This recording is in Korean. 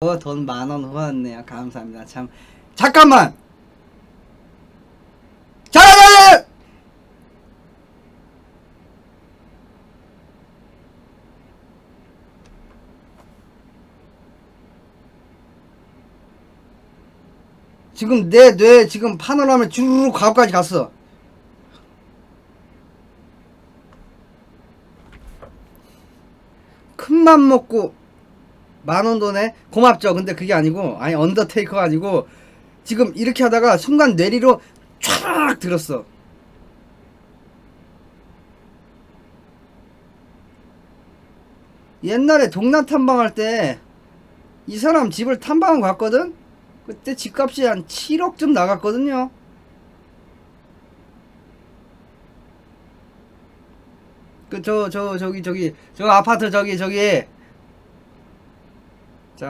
어, 돈 만 원 후왔네요. 감사합니다. 참 잠깐만. 자자자. 지금 내 뇌 지금 파노라마 주르륵 과거까지 갔어. 큰 맘 먹고 만 원 돈에 고맙죠. 근데 그게 아니고 아니 언더테이커가 아니고 지금 이렇게 하다가 순간 뇌리로 촤악 들었어. 옛날에 동남 탐방할 때 이 사람 집을 탐방하고 갔거든? 그때 집값이 한 7억쯤 나갔거든요. 그 저 저 저기 저기 저 아파트 저기 저기 자